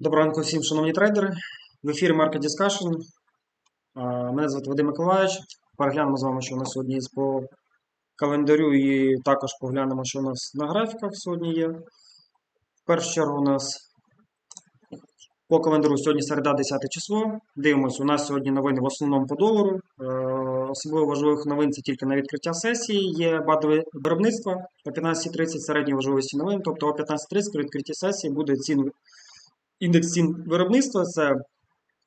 Доброго ранку всім, шановні трейдери. В ефірі Market Discussion. Мене звати Вадим Миколаївич. Переглянемо з вами, що у нас сьогодні є по календарю, і також поглянемо, що у нас на графіках сьогодні є. В першу чергу у нас по календарю сьогодні середа 10 число. Дивимось, у нас сьогодні новини в основному по долару. Е, Особливо важливих новин це тільки на відкриття сесії. Є бадове виробництво о 15.30 середньої важливості новин. Тобто о 15.30 при відкритті сесії буде цін індекс цін виробництва це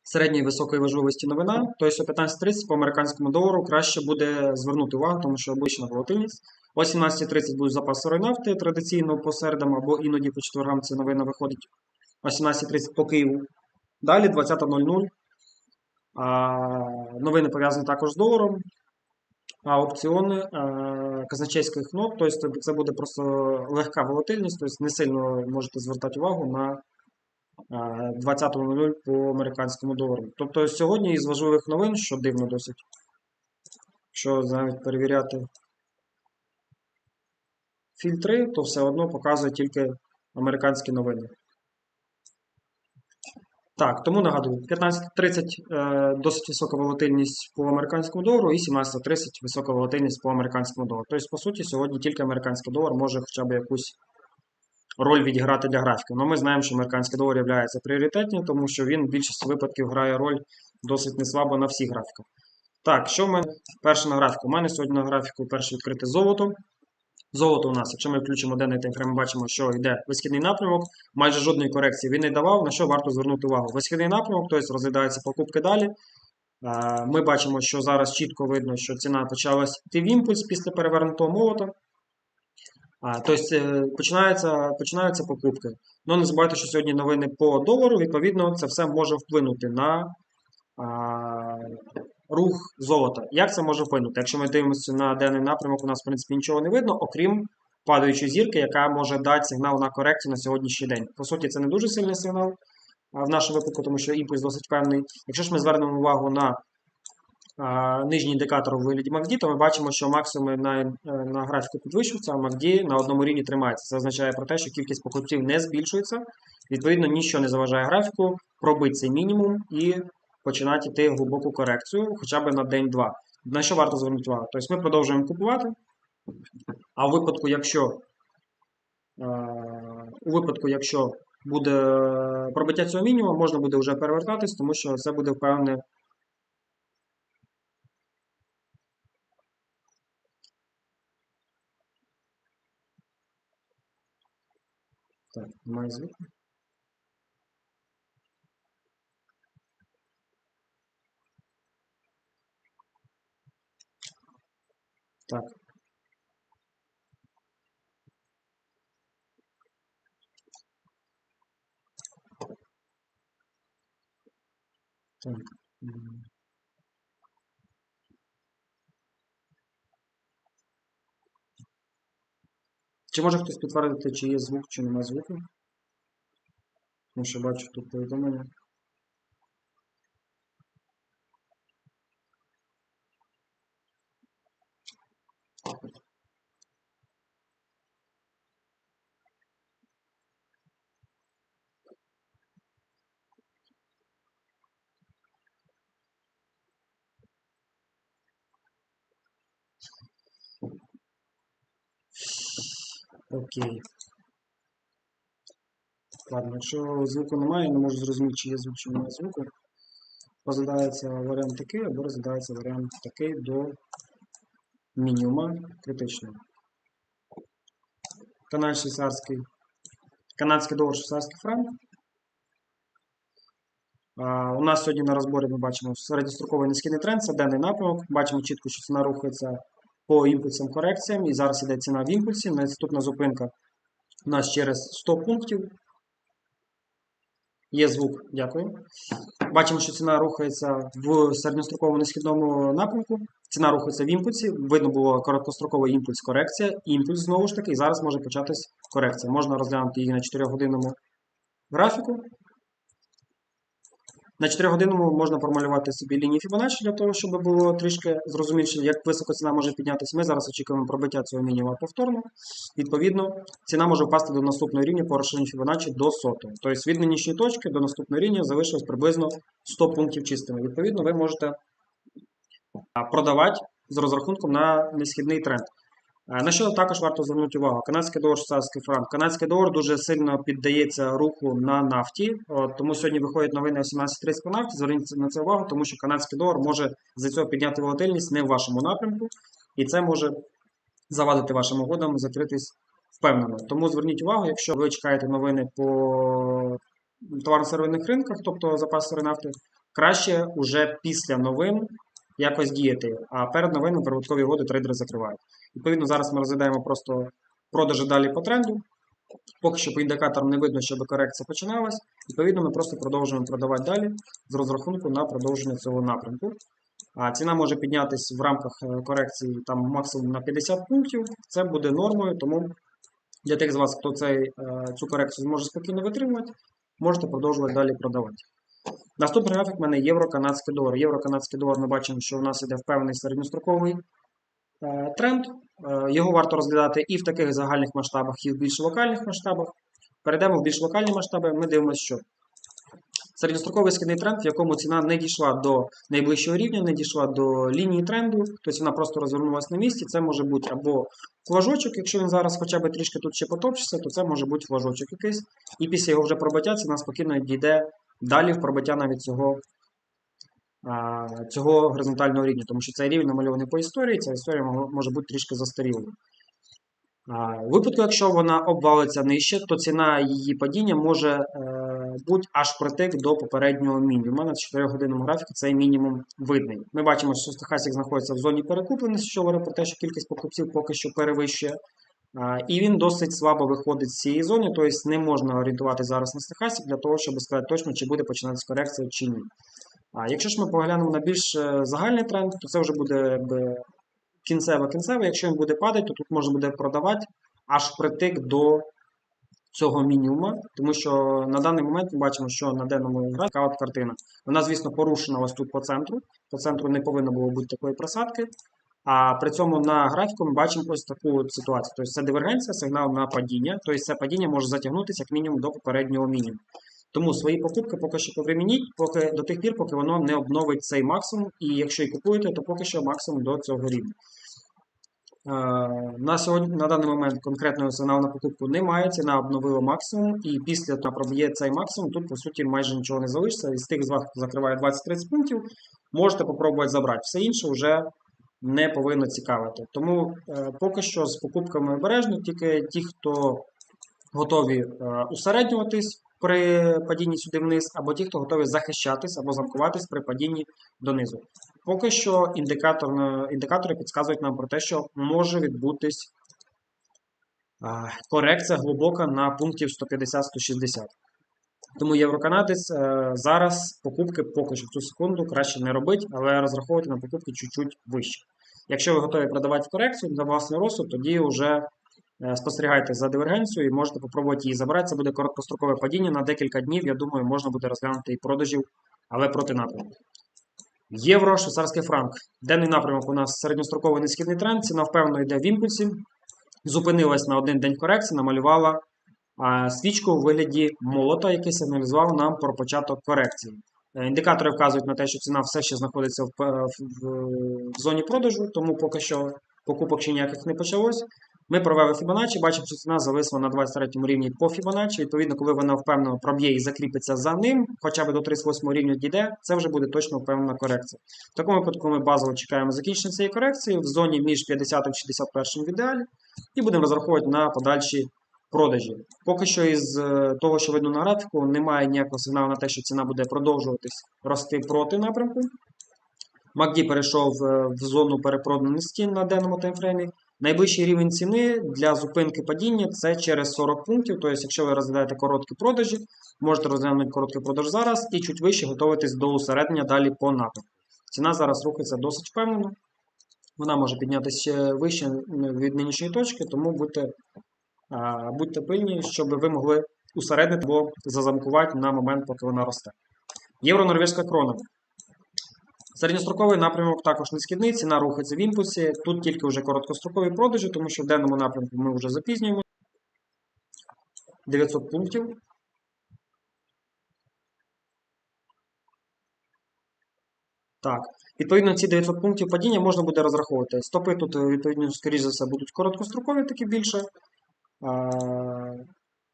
середньої високої важливості новина. Тобто о 15.30 по американському долару краще буде звернути увагу, тому що обична волатильність. О 17.30 будуть запаси нафти традиційно по середам або іноді по четвергам ця новина виходить о 17.30 по Києву. Далі 20.00. А, Новини пов'язані також з доларом. А опціони е, казначейських нот, тобто це буде просто легка волатильність, тобто не сильно можете звертати увагу на 20.00 по американському долару. Тобто сьогодні із важливих новин, що дивно досить, що навіть перевіряти фільтри, то все одно показує тільки американські новини. Так, тому нагадую, 15.30 е, досить висока волатильність по американському долару і 17.30 висока волатильність по американському долару. Тобто, по суті, сьогодні тільки американський долар може хоча б якусь роль відіграти для графіки. Ну, ми знаємо, що американський долар є пріоритетним, тому що він в більшості випадків грає роль досить неслабо на всіх графіках. Так, що мене перше на графіку? У мене сьогодні на графіку перше відкрите золото. Золото у нас, якщо ми включимо денний таймфрейм, ми бачимо, що йде висхідний напрямок, майже жодної корекції він не давав, на що варто звернути увагу. Висхідний напрямок, тобто розглядаються покупки далі. Ми бачимо, що зараз чітко видно, що ціна почалась йти в імпульс після перевернутого молота. Тобто е, починаються, починаються покупки. Ну, не забувайте, що сьогодні новини по долару, відповідно, це все може вплинути на а, рух золота. Як це може вплинути? Якщо ми дивимося на денний напрямок, у нас, в принципі, нічого не видно, окрім падаючої зірки, яка може дати сигнал на корекцію на сьогоднішній день. По суті, це не дуже сильний сигнал в нашому випадку, тому що імпульс досить певний. Якщо ж ми звернемо увагу на нижній індикатор у вигляді MACD, то ми бачимо, що максимуми на, е, на графіку підвищуються, а MACD на одному рівні тримається. Це означає про те, що кількість покупців не збільшується. Відповідно, нічого не заважає графіку пробити цей мінімум і починати йти глибоку корекцію хоча б на день-два. На що варто звернути увагу? Тобто ми продовжуємо купувати. А у випадку, якщо е, у випадку, якщо буде пробиття цього мінімуму, можна буде вже перевертатись, тому що це буде впевнене Так, немає звуку. Так. Так. Чи може хтось підтвердити, чи є звук, чи немає звуку? Тому що бачу тут повідомлення. Окей. Ладно, якщо звуку немає, я не можу зрозуміти, чи є звук, чи немає звуку. Розглядається варіант такий, або розглядається варіант такий до мінімума критичного. Канал швейцарський, канадський долар швейцарський франк. У нас сьогодні на розборі ми бачимо середньостроковий низький тренд, це денний напрямок. Бачимо чітко, що ціна рухається по імпульсам корекціям. І зараз іде ціна в імпульсі. Наступна зупинка у нас через 100 пунктів. Є звук, дякую. Бачимо, що ціна рухається в середньостроковому несхідному напрямку. Ціна рухається в імпульсі. Видно було короткостроковий імпульс корекція. Імпульс знову ж таки, і зараз може початись корекція. Можна розглянути її на 4 годинному графіку. На 4 годинному можна формулювати собі лінії Fibonacci для того, щоб було трішки зрозуміліше, як високо ціна може піднятися. Ми зараз очікуємо пробиття цього мінімуму повторно. Відповідно, ціна може впасти до наступної рівні по розширенню Fibonacci до сотої. Тобто від нинішньої точки до наступної рівні залишилось приблизно 100 пунктів чистими. Відповідно, ви можете продавати з розрахунком на несхідний тренд. Е, На що також варто звернути увагу? Канадський долар, швейцарський франк. Канадський долар дуже сильно піддається руху на нафті, тому сьогодні виходять новини о 17.30 по нафті. Зверніть на це увагу, тому що канадський долар може за цього підняти волатильність не в вашому напрямку, і це може завадити вашим угодам закритись впевнено. Тому зверніть увагу, якщо ви чекаєте новини по товарно-сировинних ринках, тобто запас сири нафти, краще уже після новин якось діяти. А перед новинами прибуткові угоди трейдери закривають. Відповідно, зараз ми розглядаємо просто продажі далі по тренду. Поки що по індикаторам не видно, щоб корекція починалась. Відповідно, ми просто продовжуємо продавати далі з розрахунку на продовження цього напрямку. А ціна може піднятися в рамках е, корекції там максимум на 50 пунктів. Це буде нормою, тому для тих з вас, хто цей, е, цю корекцію зможе спокійно витримувати, можете продовжувати далі продавати. Наступний графік в мене євро-канадський долар. Євро-канадський долар ми бачимо, що у нас іде впевнений середньостроковий е, тренд. Е, Його варто розглядати і в таких загальних масштабах, і в більш локальних масштабах. Перейдемо в більш локальні масштаби. Ми дивимося, що середньостроковий східний тренд, в якому ціна не дійшла до найближчого рівня, не дійшла до лінії тренду, тобто вона просто розвернулася на місці. Це може бути або флажочок, якщо він зараз хоча б трішки тут ще потопчеться, то це може бути флажочок якийсь. І після його вже пробиття ціна спокійно дійде далі в пробиття навіть цього. Цього горизонтального рівня, тому що цей рівень намальований по історії, ця історія може бути трішки застарілою. У випадку, якщо вона обвалиться нижче, то ціна її падіння може е, бути аж притик до попереднього мінімуму. У мене в 4 годинному графіку цей мінімум видний. Ми бачимо, що стохастик знаходиться в зоні перекупленості, що говорить про те, що кількість покупців поки що перевищує. І він досить слабо виходить з цієї зони, тобто не можна орієнтувати зараз на стохастик для того, щоб сказати точно, чи буде починатися корекція чи ні. А якщо ж ми поглянемо на більш е, загальний тренд, то це вже буде кінцево-кінцево. Якщо він буде падати, то тут можна буде продавати аж притик до цього мінімуму, тому що на даний момент ми бачимо, що на денному графіку така от картина. Вона, звісно, порушена ось тут по центру. По центру не повинно було бути такої просадки. А при цьому на графіку ми бачимо ось таку ситуацію. Тобто це дивергенція, сигнал на падіння. Тобто це падіння може затягнутися як мінімум до попереднього мінімуму. Тому свої покупки поки що повремініть, поки до тих пір, поки воно не обновить цей максимум. І якщо і купуєте, то поки що максимум до цього рівня. Е, На сьогодні на даний момент конкретного сигналу на покупку немає. Ціна обновила максимум, і після того проб'є цей максимум. Тут по суті майже нічого не залишиться. Із тих з вас, закриває 20-30 пунктів, можете попробувати забрати. Все інше вже не повинно цікавити. Тому е, поки що з покупками обережно, тільки ті, хто готові е, усереднюватись при падінні сюди вниз, або ті, хто готові захищатись або замкуватись при падінні донизу. Поки що індикатор, індикатори підказують нам про те, що може відбутись корекція глибока на пунктів 150-160. Тому євроканадець зараз покупки поки що в цю секунду краще не робить, але розраховувати на покупки чуть-чуть вище. Якщо ви готові продавати корекцію на власний розсуд, тоді вже е, спостерігайте за дивергенцією і можете спробувати її забрати. Це буде короткострокове падіння на декілька днів. Я думаю, можна буде розглянути і продажів, але проти напрямку. Євро, швейцарський франк. Денний напрямок у нас середньостроковий несхідний тренд. Ціна впевнено йде в імпульсі. Зупинилась на один день корекції, намалювала свічку у вигляді молота, який сигналізував нам про початок корекції. Е, Індикатори вказують на те, що ціна все ще знаходиться в, в, в- в зоні продажу, тому поки що покупок ще ніяких не почалось. Ми провели Fibonacci, бачимо, що ціна зависла на 23 рівні по Fibonacci. Відповідно, коли вона впевнено проб'є і закріпиться за ним, хоча б до 38 рівня дійде, це вже буде точно впевнена корекція. В такому випадку ми базово чекаємо закінчення цієї корекції в зоні між 50 і 61 в ідеалі, і будемо розраховувати на подальші продажі. Поки що із е, того, що видно на графіку, немає ніякого сигналу на те, що ціна буде продовжуватись рости проти напрямку. MACD перейшов е, в зону перепроданих стін на денному таймфреймі. Найближчий рівень ціни для зупинки падіння це через 40 пунктів. Тобто, якщо ви розглядаєте короткі продажі, можете розглянути короткий продаж зараз і чуть вище готуватись до усереднення далі по напрямку. Ціна зараз рухається досить впевнено. Вона може піднятися ще вище від нинішньої точки, тому будьте, будьте пильні, щоб ви могли усереднити або зазамкувати на момент, поки вона росте. Євро-норвезька крона. Середньостроковий напрямок також несхідний, ціна рухається в імпульсі. Тут тільки вже короткострокові продажі, тому що в денному напрямку ми вже запізнюємо. 900 пунктів. Так, відповідно, ці 900 пунктів падіння можна буде розраховувати. Стопи тут, відповідно, скоріш за все, будуть короткострокові такі більше. А,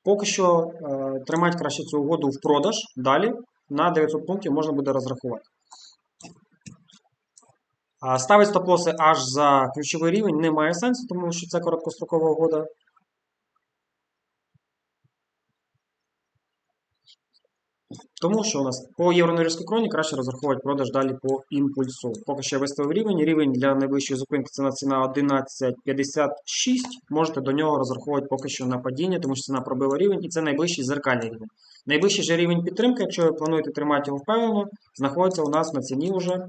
Поки що е, тримати краще цю угоду в продаж. Далі на 900 пунктів можна буде розрахувати. Ставити Ставить стоп-лоси аж за ключовий рівень не має сенсу, тому що це короткострокова угода. Тому що у нас по євронорізькій кроні краще розраховувати продаж далі по імпульсу. Поки що я виставив рівень. Рівень для найвищої зупинки ціна ціна 11,56. Можете до нього розраховувати поки що на падіння, тому що ціна пробила рівень, і це найвищий зеркальний рівень. Найвищий же рівень підтримки, якщо ви плануєте тримати його впевнено, знаходиться у нас на ціні вже.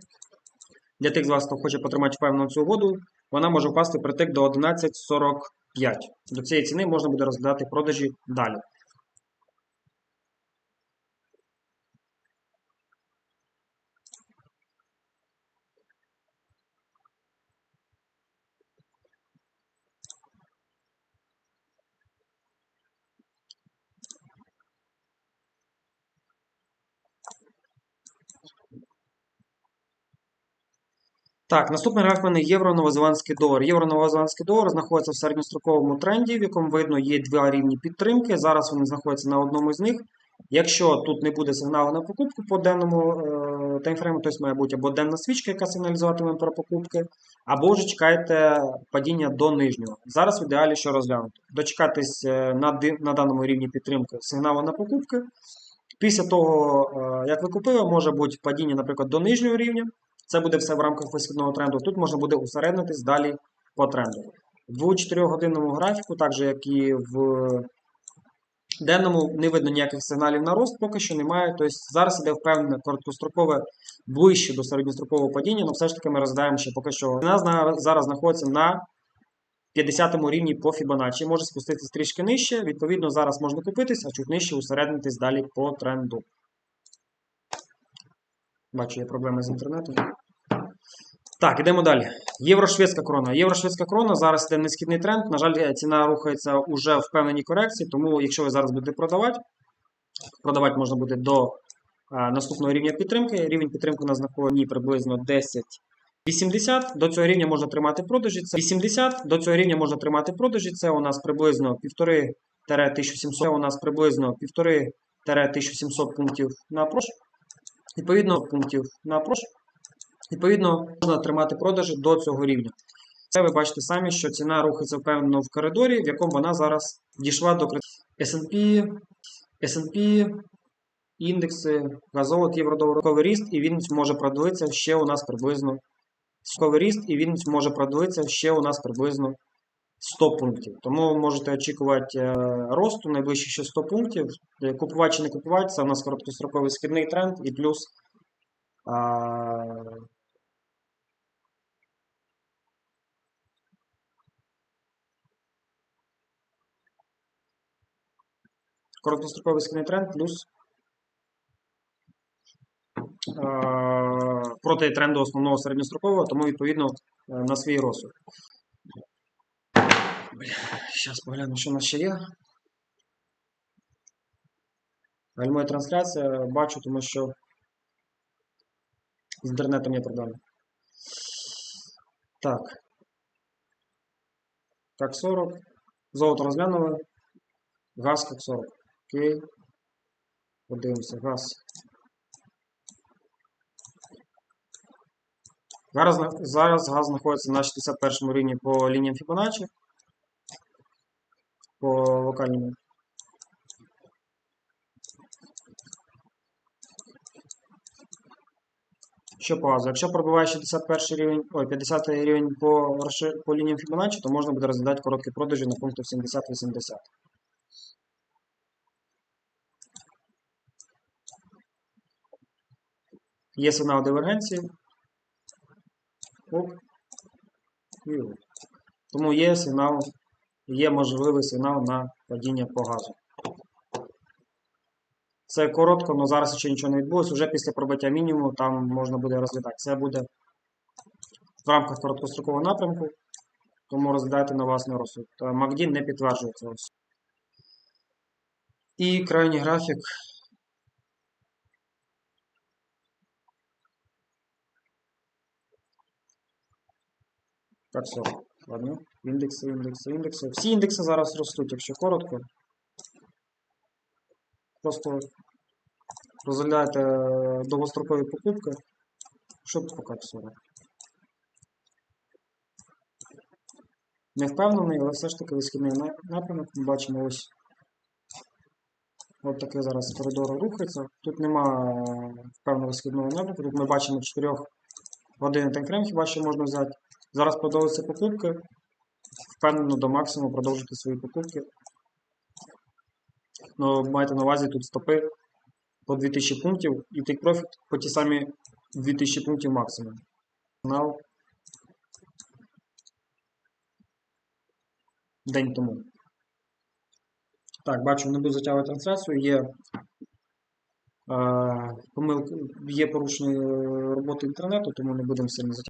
Для тих з вас, хто хоче потримати впевнено цю угоду, вона може впасти притик до 11,45. До цієї ціни можна буде розглядати продажі далі. Так, наступний графік в мене євро-новозеландський долар. Євро-новозеландський долар знаходиться в середньостроковому тренді, в якому видно є два рівні підтримки. Зараз вони знаходяться на одному з них. Якщо тут не буде сигналу на покупку по денному е, таймфрейму, тобто має бути або денна свічка, яка сигналізуватиме про покупки, або вже чекаєте падіння до нижнього. Зараз в ідеалі що розглянути? Дочекатись е, на, на даному рівні підтримки сигналу на покупки. Після того, е, як ви купили, може бути падіння, наприклад, до нижнього рівня. Це буде все в рамках висхідного тренду. Тут можна буде усереднитись далі по тренду. В 4-годинному графіку, так же як і в денному, не видно ніяких сигналів на рост, поки що немає. Тобто зараз іде впевнене короткострокове ближче до середньострокового падіння, але все ж таки ми розглядаємо, що поки що ціна зараз знаходиться на 50-му рівні по Fibonacci. Може спуститись трішки нижче. Відповідно, зараз можна купитись, а чуть нижче усереднитись далі по тренду. Бачу, є проблеми з інтернетом. Так, ідемо далі. Євро-шведська крона. Євро-шведська крона зараз йде несхідний тренд. На жаль, ціна рухається уже в певненій корекції, тому якщо ви зараз будете продавати, продавати можна буде до а, наступного рівня підтримки. Рівень підтримки у нас знаходиться приблизно 10. 80 до цього рівня можна тримати продажі. Це 80 до цього рівня можна тримати продажі. Це у нас приблизно 1,5-1700. Це у нас приблизно 1,5-1700 пунктів на прош. Відповідно, пунктів на прош. Відповідно, можна тримати продажі до цього рівня. Це ви бачите самі, що ціна рухається впевнено в коридорі, в якому вона зараз дійшла до S&P, S&P, індекси, газовик, євро-доларовий ріст, і він може продивитися ще у нас приблизно ріст, і він може продивитися ще у нас приблизно 100 пунктів. Тому можете очікувати е, росту найближчі ще 100 пунктів. Е, Купувати чи не купувати, це у нас короткостроковий східний тренд і плюс короткостроковий східний тренд плюс е, проти тренду основного середньострокового, тому відповідно е, на свій розсуд. Зараз погляну, що у нас ще є. Гальмує трансляція, бачу, тому що з інтернетом є проблеми. Так. Так, 40. Золото розглянули. Газ як 40. Окей. Подивимося, газ. Зараз, зараз газ знаходиться на 61 рівні по лініям Fibonacci. По локальному. Що по газу? Якщо пробиває 61 рівень, ой, 50 рівень по, по лініям Fibonacci, то можна буде розглядати короткі продажі на пунктах 70-80. Є сигнал дивергенції. Оп. І оп. Тому є сигнал, є можливий сигнал на падіння по газу. Це коротко, але зараз ще нічого не відбулося. Уже після пробиття мінімуму там можна буде розглядати. Це буде в рамках короткострокового напрямку, тому розглядайте на власний розсуд. MACD не підтверджує цього. І крайній графік. Так, все. Ладно. Індекси, індекси, індекси. Всі індекси зараз ростуть, якщо коротко. Просто розглядайте довгострокові покупки, щоб все. Не впевнений, але все ж таки висхідний напрямок. Ми бачимо ось. От таке зараз коридор рухається. Тут нема певного східного напрямку. Тут ми бачимо 4 години таймкрем, хіба що можна взяти. Зараз продовжуються покупки. Впевнено до максимуму продовжити свої покупки. Ну, майте на увазі тут стопи по 2000 пунктів і take profit по ті самі 2000 пунктів максимум. Канал день тому. Так, бачу, не буду затягувати трансляцію. Є, е, помилки, є порушення роботи інтернету, тому не будемо сильно затягувати.